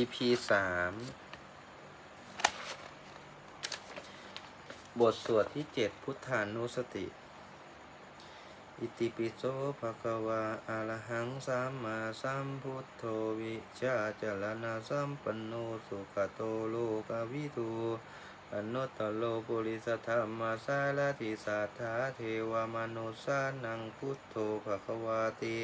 EP สามบทสวดที่เจ็ดพุทธานุสติ อิติปิโสภะคะวาอะระหังสัมมาสัมพุทโธวิชาจารณะสัมปันโนสุขโตโลกวิทูอนุตตโลปุริสธรรมสารติสัทธาเทวมนุสานังพุทโธภะคะวาติ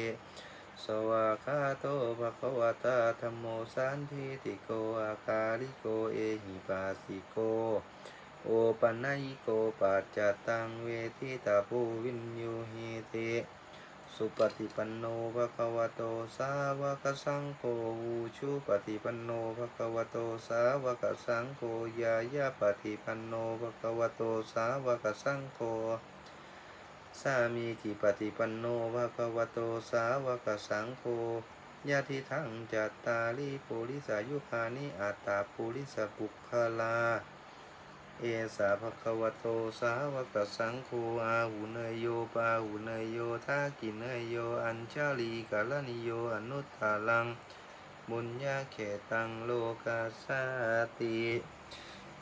สวากขาโตภะคะวะตาธัมโมสันทิติโกอาคาลิโกเอหิปัสสิโก โอปันญิโกปัจจตังเวทิตาภูวินยูหิตสุปฏิปันโนภะคะวะโตสาวกสังโฆอูชุปฏิปันโนภะคะวะโตสาวกสังโฆยายาปฏิปันโนภะคะวะโตสาวกสังโฆ สามีจิปฏิปันโนภะคะวะโตสาวกสังโฆญาติทังจัตตาลีปุริสายุคานิอัตตาปุริสบุคคลา เอสาภะคะวะโตสาวกสังโฆอาหุเนยโยปาหุเนยโยทากิเนยโยอัญชาลีกาลนิโยอนุตตาลังบุญญาเขตังโลกาสาติ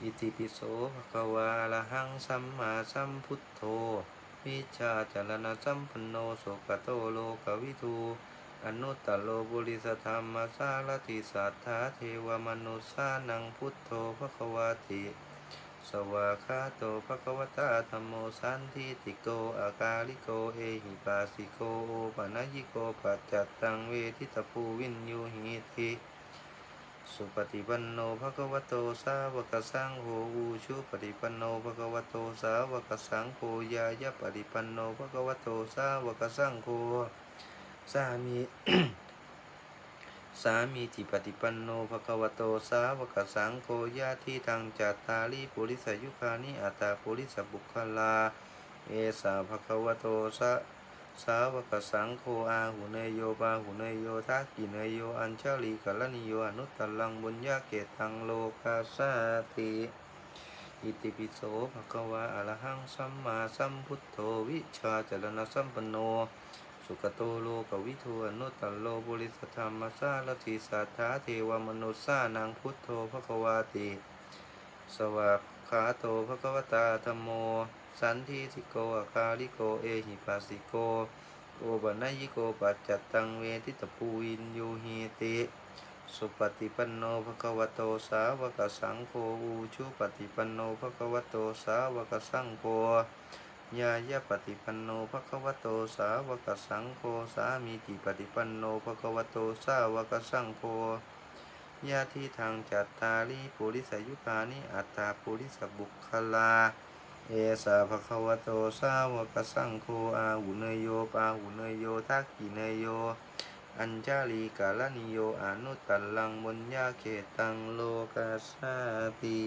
อิติปิโสภะคะวาอะระหังสัมมาสัมพุทโธ วิชาจารณสัมปันโนโสกโตโลกวิทูอนุตตโลบุริสธรรมสารติสัทธาเทวมนุสานังพุทโธภควาติ สวากขาโตภควตาธรรมโมสันทิติโกอากาลิโกเอหิปัสสิโกโอปนัญิโกปัจจัตตังเวทิตาภูวินยูหิติ สุปฏิปันโนภควโตสาวกสังโฆอูชุปฏิปันโนภควโตสาวกสังโฆยายะปฏิปันโนภควโตสาวกสังโฆสามีสามีจิปฏิปันโนภควโตสาวกสังโฆญาติทางจัตตาลีปุริสยุคานิอัตตาปุริสบุคคลา เอสาภควโตสะ สาวกสังโฆอาหุเนโยบาหุเนโยทักกิเนโยอัญชลีกัลนิโยอนุตตลังบุญญาเกตังโลกาสาติอิติปิโสภะคะวะอะระหังสัมมาสัมพุทโธวิชาจรณะสัมปันโน สุขโตโลกวิทูอนุตตโลบุริสธรรมสารติสัทธาเทวมนุสสานังพุทโธภะคะวาติ สวากขาโตภะคะวตาธโม สันทิสิโกอาคาลิโก เอหิปัสสิโกโอบันญิโกปัจจัตตังเวทิตปูวินยูหิติ สุปฏิปันโนภะคะวะโตสาวกสังโฆอูชุปฏิปันโนภะคะวะโตสาวกสังโฆญาญาปฏิปันโนภะคะวะโตสาวกสังโฆสามีจิปฏิปันโนภะคะวะโตสาวกสังโฆญาทิทางจัตตาลีปุริสยุคานิอัตตาปุริสบุคคลา เอสาภคะวะโตสาวกสังโฆอาหุเนโยปาหุเนโยทักกิเนโย อัญชาลีกาลนิโยอนุตตัลลังบุญญาเขตังโลกาสาติ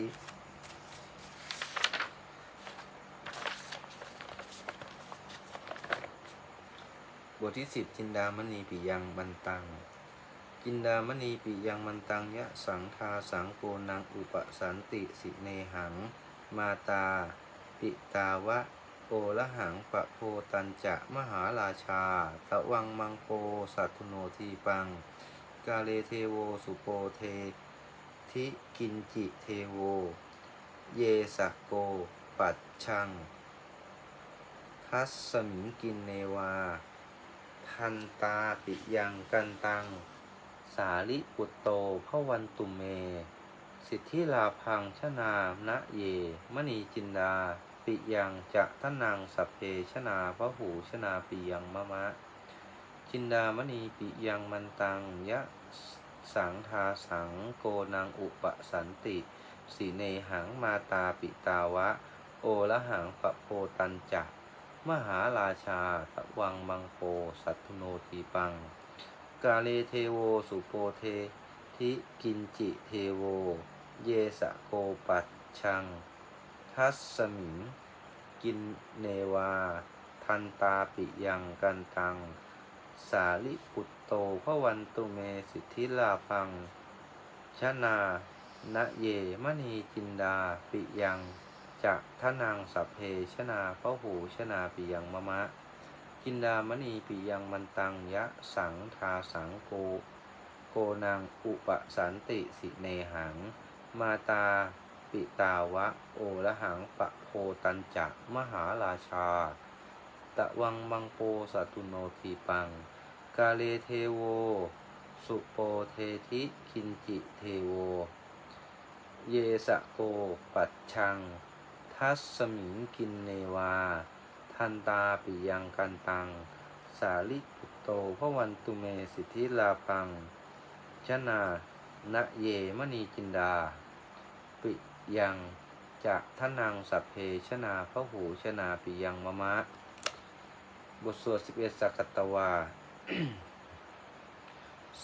บทที่สิบจินดามณีปิยังมันตัง จินดามณีปิยังมันตังยะสังทาสังโกนังอุปสันติสิเนหัง มาตา ปิตาวะ โอละหังปะโพตันจะมหาราชา ตะวังมังโปสัตโนทีปัง กาเลเทโวสุโปเท ทิกินจิเทโว เยสะโก ปัจชัง ทัสสมิงกินเนวา ทันตาปิยังกันตัง สาลิปุตโตพวันตุเมสิทธิลาพังชนามะเย มณีจินดา ปิยังจะท่านังสัพเพชนาพระหูชนาปิยังมะมะ จินดามณีปิยังมันตังยะสังทาสังโกนังอุปสันติสีเนหังมาตาปิตาวะ โอละหังปะโพตันจักมหาราชาตะวังมังโปสัตุโนทีปัง กาเลเทโวสุโปเท ทิกินจิเทโว เยสะโกปัจชัง ทัสมิง กินเนวา ทันตาปิยังกันตัง สาลิปุตโตพระวันตุเมสิทธิลาพังชนานะเยมณีจินดาปิยังจะทนังสัพเพชนาพระหูชนาปิยังมะมะ จินดามณีปิยังมันตังยะสังทาสังโกโกนังอุปสันติสิเนหัง มาตา ปิตาวะ โอละหังปะโพตันจักมหาราชา ตะวังมังโปสัตุโนทีปัง กาเลเทโว สุโปเทธิคินจิเทโว เยสะโก ปัจชัง ทัสมิงกินเนวา ทันตาปิยังกันตัง สาลิปุตโตพวันตุเมสิทธิลาพังชนานะเยมณีจินดา ปิ ยังจะทนังสัพเพชนาพระหูชนาปิยังมะมะ บทสวด11สักกัตตวา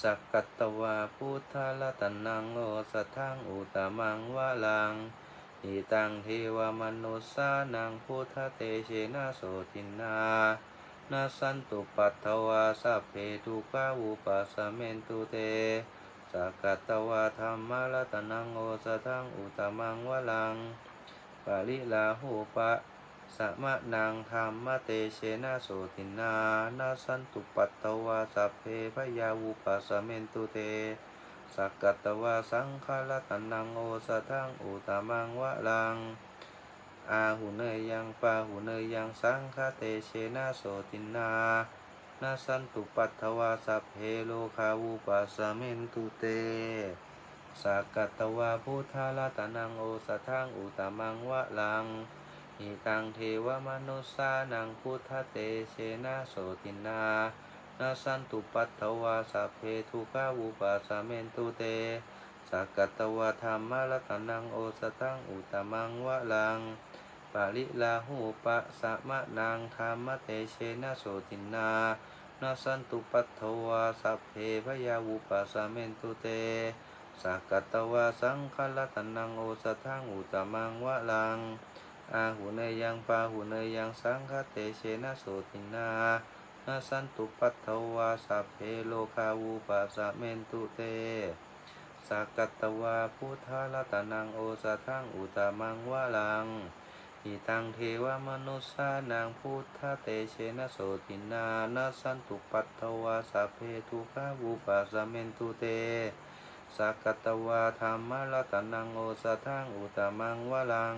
สักตวาพุทธละตันนังโอสัทธังอุตมังวะลังอิตังเทวมนุสานังพุทธเตเชนะโสตินานาสันตุปัตถวาสัพเพทุกขาอุปัสสะเมนตุเต กกัตตวาธรรมะละตันนังโอสัทธังอุตมังวะลังปาลิลาหูปะสมะนางธรรมเตเชนะโสตินานาสันตุปัตตวาสัพเพพยาวุปัสเมนตุเตสักกัตวาสังฆลตันนังโอสะทังอุตมังวะลังอาหุเนยยังปาหุเนยยังสังฆเตเชนะโสตินา นาสันตุปัตถวาสัพเพโลคาวุปัสสะเมนตุเตสักกัตวาพุทธาลตานังโอสะทังอุตมังวะลังหิตังเทวมนุสานังพุทธเตเชนะโสตินานาสันตุปัตถวาสัพเพทุกาวุปัสสะเมนตุเตสักกัตวาธรรมะละตนังโอสตังอุตมังวะลัง ปาลิลาหูปะสะมะนางธรรมเตเชนะโสตินานาสันตุปัตถวาสัพเพพยาวุปัสเมนตุเตสักกตวาสังฆละตนังโอสตังอุตมังวะลัง อาหุเนยังปาหุเนยังสังฆเตเชนะโสตินานาสันตุปัตถวาสัพเพโลคาวุปัสเมนตุเตสักกตวาพุทธาลตานังโอสะทังอุตมังวะลัง อิตังเทวมนุสานังพุทธเตเชนะโสตินานาสันตุปัตถวาสัพเพทุกขาวุปัสเมนตุเตสักตตวาธรรมะละตนังโอสะทังอุตมังวลัง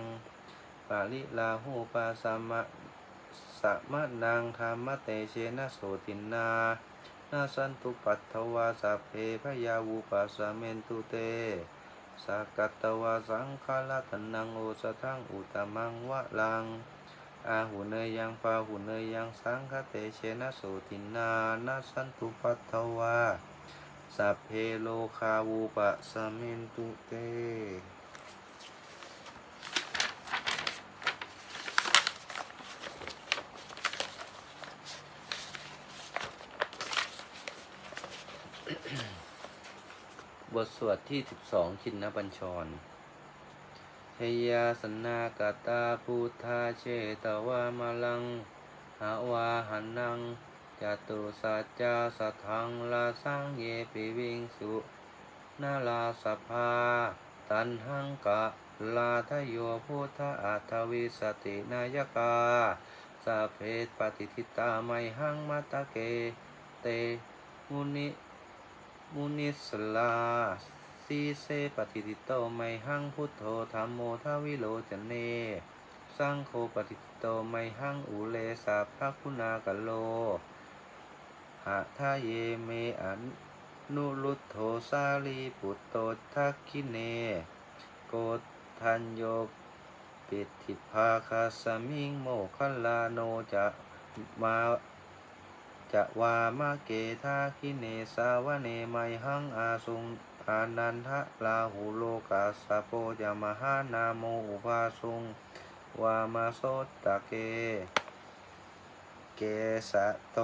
ปาลิลาหูปาสัมะสัมะนางธรรมเตเชนะโสตินานาสันตุปัตถวาสัพเพพยาวุปัสเมนตุเต สักกัตวาสังฆาลตนังโอสะทังอุตมังวะลัง อาหุเนยังปาหุเนยังสังฆเตเชนะโสตินานาสันตุปัตถวาสัพเพโลคาวุปะสสะเมนตุเต ทสวดที่สิบสองชินนบัญชรเฮยาสนากาตาพุทธาเชตวามลัง หาวาหันนังจตุสัจจาสัทังลาสังเยปิวิงสุนาลาสภา ตันหังกะลาทโยพุทธอัตวิสตินายกาสัเพปฏิทิตาไมหังมัตตะเก เตมุนิ มุนิสลาสีเสปฏิติโตไมหังพุทโธธรรมโมทวิโลจเนสังโฆปฏิติโตไมหังอุเลสาภคุณากะโลหะทาเยเมอันนุรุตโธสาลีปุตโตทักขิเน โกทันโยปิติภาคาสมิงโมคัลลาโนจะมา จะวามาเกทาคิเนสาวเนไมหังอาสุงอานันทะลาหูโลกาสโปยมหานาโมอุปาสุงวามาโสตะเก เกสะโต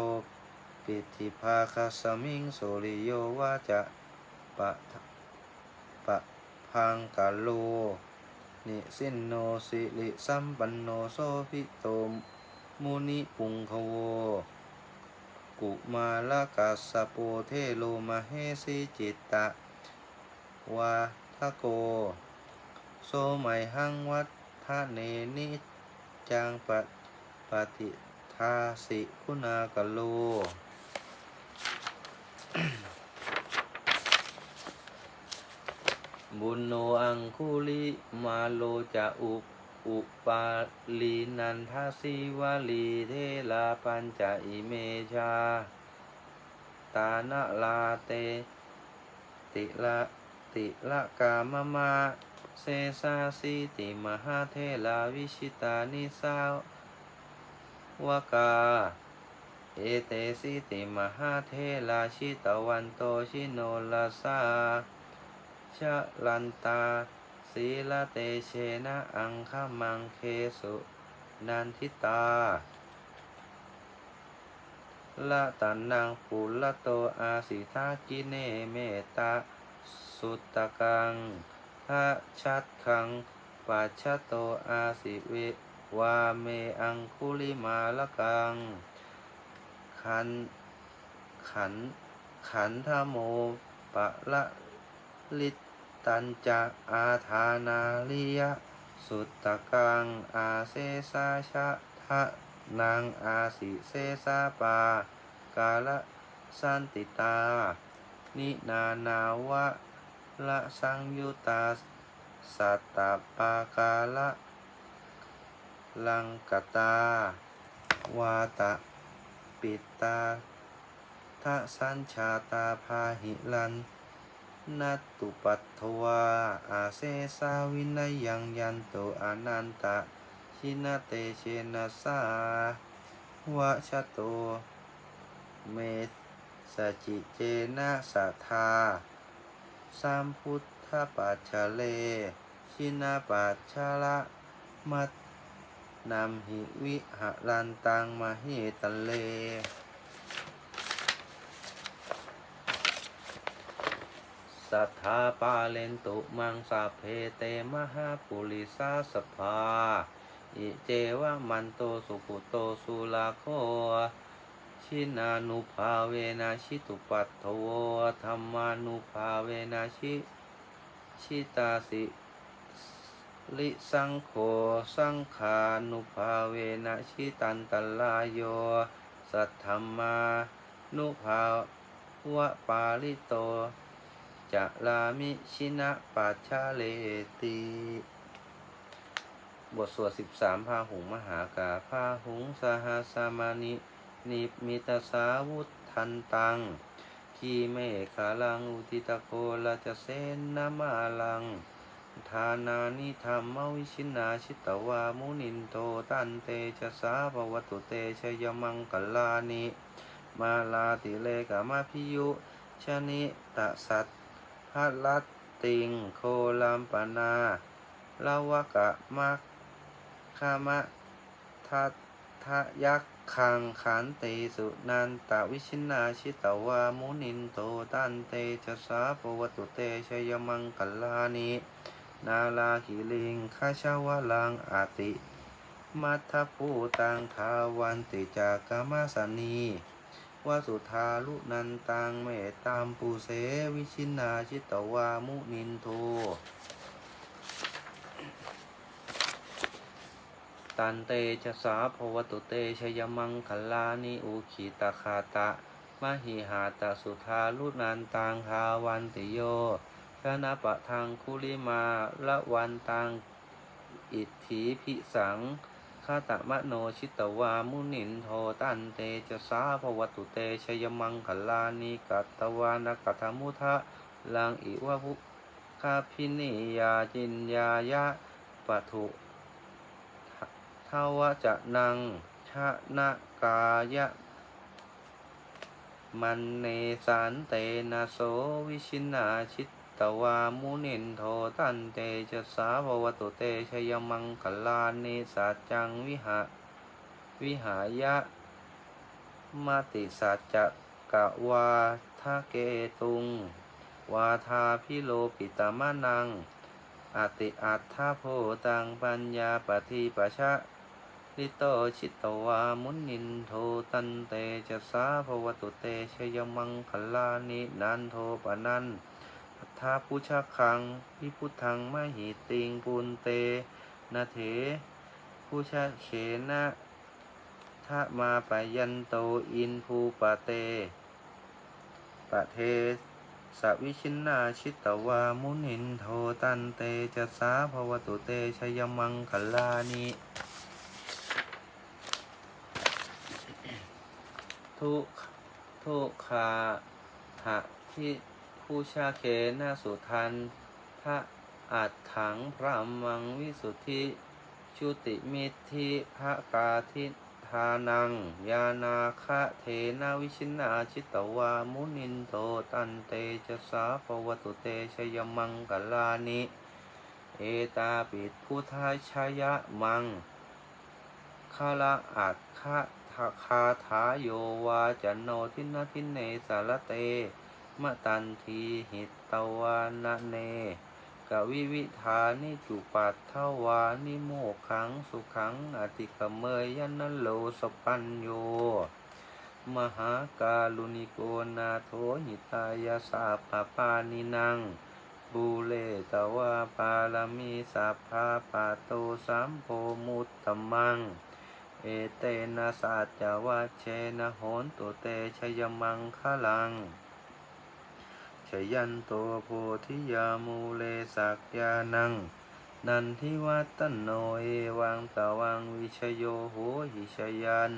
ปิติภาคสมิงโสริโยวาจะปะปะพังกาโล นิสินโนสิริสัมปันโนโสภิโตมุนิปุงคโว กุมาลกัสสะโปเทโลมาเฮสิจิตตะวาทะโก โสไมหังวัฏทะเนนิจังปะปฏิทาสิคุณากโล บุญโนอังคุลิมาโลจะอุป อุปาลีนันทาสิวลีเทลาปัญจอิเมชา ตานะลาเต ติละติละกามมาเซสาสิติมหาเทลาวิชิตานิสาวกา เอเตสิติมหาเทลาชิตวันโตชิโนลาสาชะลันตา ศีลเตเชนะอังคมังเคสุนันทิตาละตันนังปุละโตอาสิทากิเนเมตาสุตตะกังทะชัดขังปัจฉโตอาสิเววาเมอังคุลิมาละกัง ขันขันขันธโมปะละลิต ตัญจะอาธานาลิยะสุตตะกังอาเซสาชะทะนางอาสิเซสาปา กาละสันติตา นินานาวะละสังยุตาสัตตปากาละลังกตา วาตะ ปิตาทะสัญชาตาพาหิลัน นัตตุปัตถวาอาเซสาวินัยยังยันโตอนันตะชินาเตเชนะสาวะชะโต เมสจิเจนะสัทธาสัมพุทธปัจฉเล ชินาปัจฉละมัตนำหิวิหะลันตังมาหิตันเล สัทธาปาเลนตุมังสาเพเตมหาปุริสาสภา อิเจวะมันโตสุขุโตสุลาโคชินานุภาเวนะชิตุปัตโวธรรมานุภาเวนะชิชิตาสิลิสังโฆสังขานุภาเวนะชิตันตลายโย สัทธรรมานุภาวะปาลิโต จะลามิชินะปัชาเลติบทสวด13พาหุงมหากาพาหุงสหสามานิ นิมิตสาวุทันตัง ขีเมขาลังอุติตโคลาจะเซนนามาลัง ทานานิธรรมวิชินาชิตวามุนินโทตันเตชะสาภวตุเตชยมังกลานิ มาลาติเลกามาพิยุชนิตสัต พัลัตติง โคลัมปนาลาวกะมักขามะทัตทะยักขังขันติสุนันตวิชินาชิตวามุนินโตตันเตชะสาปวตุเตชยมังกลานินาลาหิลิงคาชาวลังอาติ มัทภูตังทาวันติจากามาสนี วาสุธาลุนันตังเมตตามปูเสวิชินาชิตวามุนินโทตันเตชะสาภวตุเตชยมังคลานิอุขีตาคาตะมหิหาตสุธาลุนันตังทาวันติโยชนะปะทางคุลิมาละวันตังอิทธิพิสัง คาตะมะโนชิตวามุนินโทตันเตจะสาภวตุเตชยมังคลานิกัตตวานกัตมุทะลังอิวะภุคาพินิยาจินยายะปะทุทาวะจะนังชะนากายะมันเนสันเตนะโสวิชินาชิต ตวามุนินโทตันเตจะสาววตุเตชยมังคลานิสัจจังวิหะวิหายะมาติสัจจกะวาทะเกตุง วาทาพิโลปิตามะนังอติอัตถาโพตังปัญญาปฏิปชะลิโตชิตวามุนินโทตันเตจะสาภวตุเตชยมังคลานินันโทปนัน ทธาพุชคังพิพุทธังมหิติงปุนเตนะเถพุชะเขนะทะมาปยันโตอินภูปะเตปะเทสวิชินนาชิตวามุนินโทตันเตจะสาภวตุเตชยมังคลานิทุกทุกขาหะที่ ผู้ชาเคนาสุทันพระอัดถังพระมังวิสุทธิชุติมิทธิพระกาทิทานัง ยานาคะเทนาวิชินาชิตวามุนินโตตันเตจะสาปวตุเตชยมังกลานิ เอตาปิดพุทธชยะมังคาละอัดคะทคาถาโยวาจันโนทินทินเนสารเต มะตันทีหิตตวานะเนกวิวิธานิจุปัตถวานิโมขังสุขังอติกเมยยนโลสปัญโย มหากาลุนิโกนาโทหิตายาสาปปานินังบูเลตวาปาลมีสัพพาปาโตสัมโพมุตตมัง เอเตนะสัจจวัชเชนะโหนตุเตชยมังคะลัง ยันโตโพธิยามูเลสักยานัง นันทิวัตโนเอวังตะวังวิชโยโหหิชยัน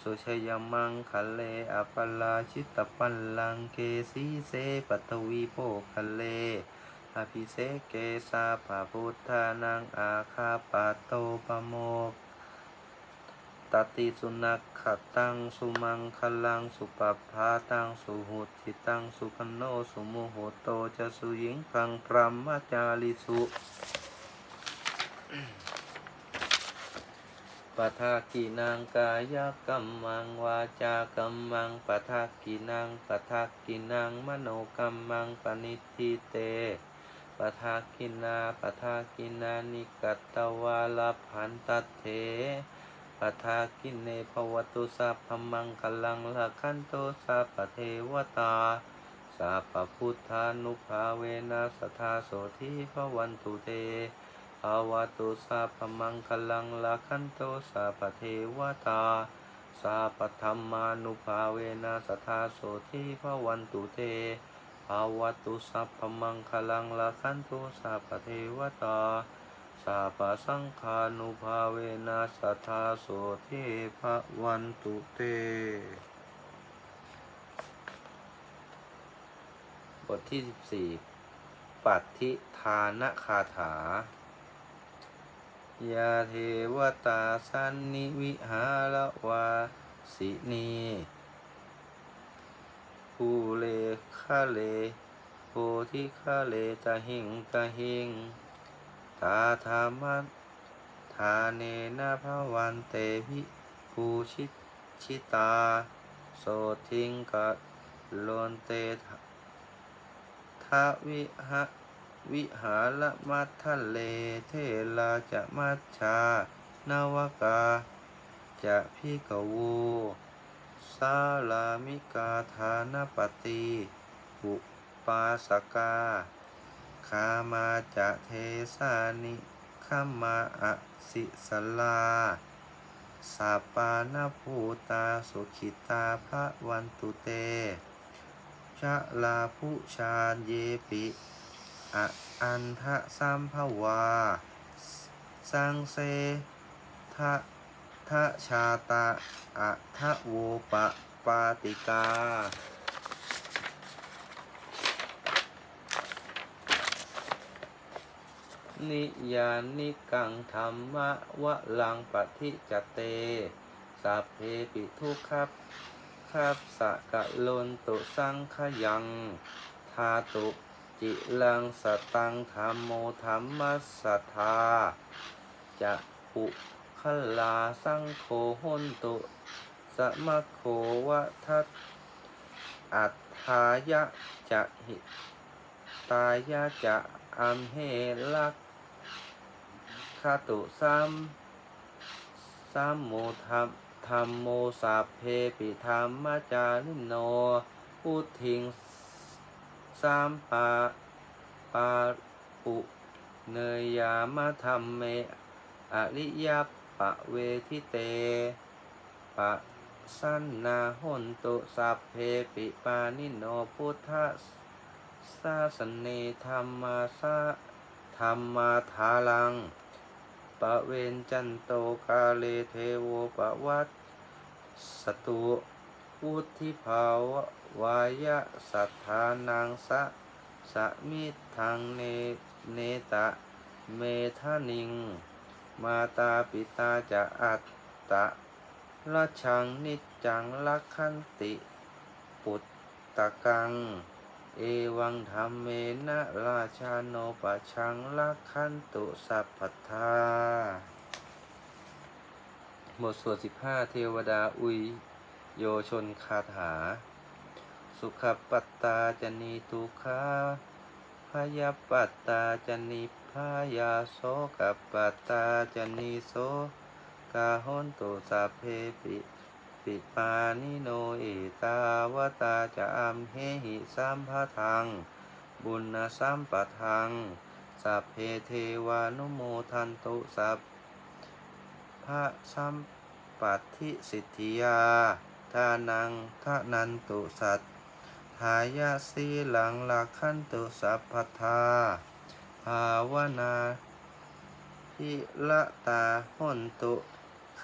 สุชยมังคะเลอปลาชิตปัลลังเกสีเสปัตวีโปคะเล อภิเสเกสาภาพุทธานังอาคาปาโตปโมก ตติสุนักขตังสุมังคลังสุปปาตังสุหุติตังสุพโนสุโมโหโตจะสุหญิงพังพรหมจาริสุปทากินังกายกัมมังวาจากัมมังปทากินังปทากินังมโนกัมมังปณิทิเตปทากินาปทากินานิกัตตวาลพันตเถ ปทากินเนภวตุสัพพมังคลังละคันโตสัพเทวตาสัพพุทธานุภาเวนัสทาโสธิภวันตุเตภาวตุสัพพมังคลังละคันโตสัพเทวตาสัพธรรมานุภาเวนัสทาโสธิภวันตุเตภาวตุสัพพมังคลังละคันโตสัพเทวตา สัพสังฆานุภาเวนัสทธาโสเทภวันตุเต บทที่ 14 ปัติทานคาถายาเทวตาสันนิวิหารวาสินีภูเลคะเลโพธิคะเลตะหิงตะหิง ตาธรรมะทาเนนะภวันเตวิภูชิตชิตา โสทิงกะโลนเตทะทะวิหะวิหารมัททะเลเทลาจะมัชชานาวกา จะพิกวูสาลามิกาธานปฏิปุปาสกา คามาจะเทสานิขมาอสิสลาสัปปานภูตาสุขิตาพระวันตุเตชะลาผูชาญเยปิอะอันทะสัมภวา สังเสทะทะชาตาอะทะโวปะปาติกา นิยานิกังธรรมะวะลังปฏิจเต สัพเพปิทุกขับขับสะกะโลนตุสังขยังทาตุจิลังสตังธรรมโมธรรมสัทธาจะปุคลาสังโฆหนตุ สมะโควะทัตอัฏฐายะจะหิตายะจะอัมเหลัก ขตุสัมสัมโมธรรมธรรมโมสัพเพปิธรรมจาริโนพุทิงสามปาปาปุเนยยามะธรรมเมอริยปะเวทิเตปะสันนาหนตุสัพเพปิปานิโนพุทธสาสเนธรรมาสะธรรมาทาลัง ปะเวนจันโตกาเลเทโวปะวัตสตุพุทธิภาวะวายะสัทธานังสะสะมิทังเนเนตะเมทานิง มาตาปิตาจะอัตตะละชังนิจจังลักขันติ ปุตตะกัง เอวังธรรมเมนะราชาโนปะชังลักขันตุสัพพทาบทสวดสิบห้าเทวดาอุย โยชนคาถา สุขปัตตาจนีทุกขาพยาปัตตาจนิพยาโสกับปัตตาจนีโสกาหนตุสัพเพปิ ปิปานิโนเอตาวตาจะอัมเหหิสัมภทัง บุญนาสัมปะทัง สัพเพเทวานุโมทันตุสัพพระสัมปัตทิสิทธิยาทานังทะนันตุสัตหายาสีหลังลักขันตุสัพพทาภาวนาพิละตาหนตุ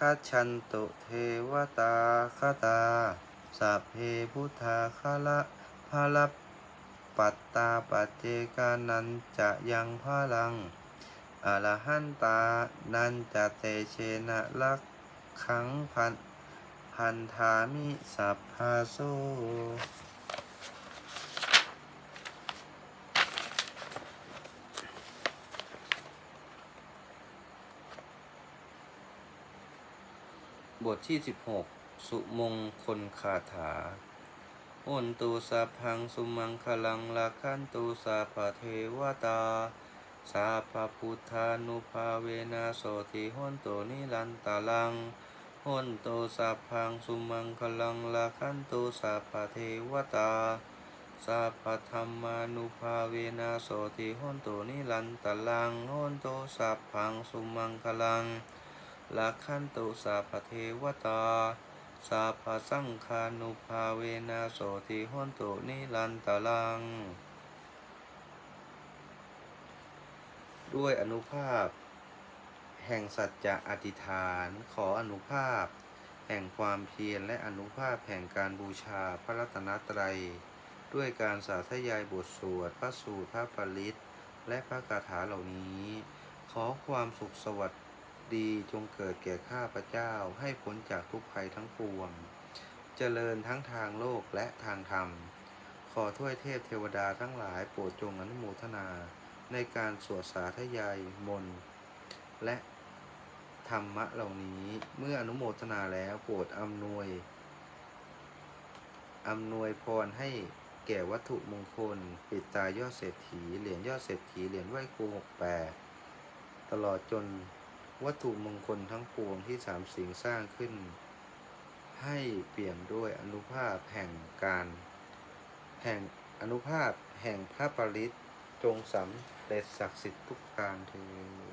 คัจฉันตุเทวตาคตาสัพเพพุทธาคละภาลปัตตาปัจเจกานันจะยังพลังอรหันตา นันจะเตเชนะลักขังพันพันธามิสัพพาโซ บทที่ 16 สุมงคลคาถาโอนตูสัพพังสุมังคลังลาคันตูสัพเทวตาสัพพะพุทธานุภาเวนะโสติโหนโตนิรันตาลังโหนโตสัพพังสุมังคลังลาคันตูสัพเทวตาสัพะธรรมานุภาเวนะโสติโหนโตนิรันตาลังโหนโตสัพพังสุมังคลังลั กขันตุสัพเทวตาสัพสังฆานุภาเวนะโสติหนตุนิรันตลัง ด้วยอนุภาพ แห่งสัจจะอธิษฐานขออนุภาพ แห่งความเพียรและอนุภาพแห่งการบูชาพระรัตนตรัย ด้วยการสาธยายบทสวดพระสูตรพระปริตและพระคาถาเหล่านี้ ขอความสุขสวัสดี ดีจงเกิดแก่ข้าพระเจ้าให้พ้นจากทุกภัยทั้งปวง เจริญทั้งทางโลกและทางธรรม ขอถ้วยเทพเทวดาทั้งหลายโปรดจงอนุโมทนา ในการสวดสาธยายมนและธรรมะเหล่านี้เมื่ออนุโมทนาแล้วโปรดอำนวยอำนวยพรให้แก่วัตถุมงคล ปิดตายอดเศรษฐีเหรียญยอดเศรษฐีเหรียญไหว้ครูหกแปดตลอดจน วัตถุมงคลทั้งปวงที่สามสิ่งสร้างขึ้น ให้เปลี่ยนด้วยอนุภาพแห่งการแห่งอนุภาพแห่งพระปริตจงสำเร็จศักดิ์สิทธิ์ทุกการเทอ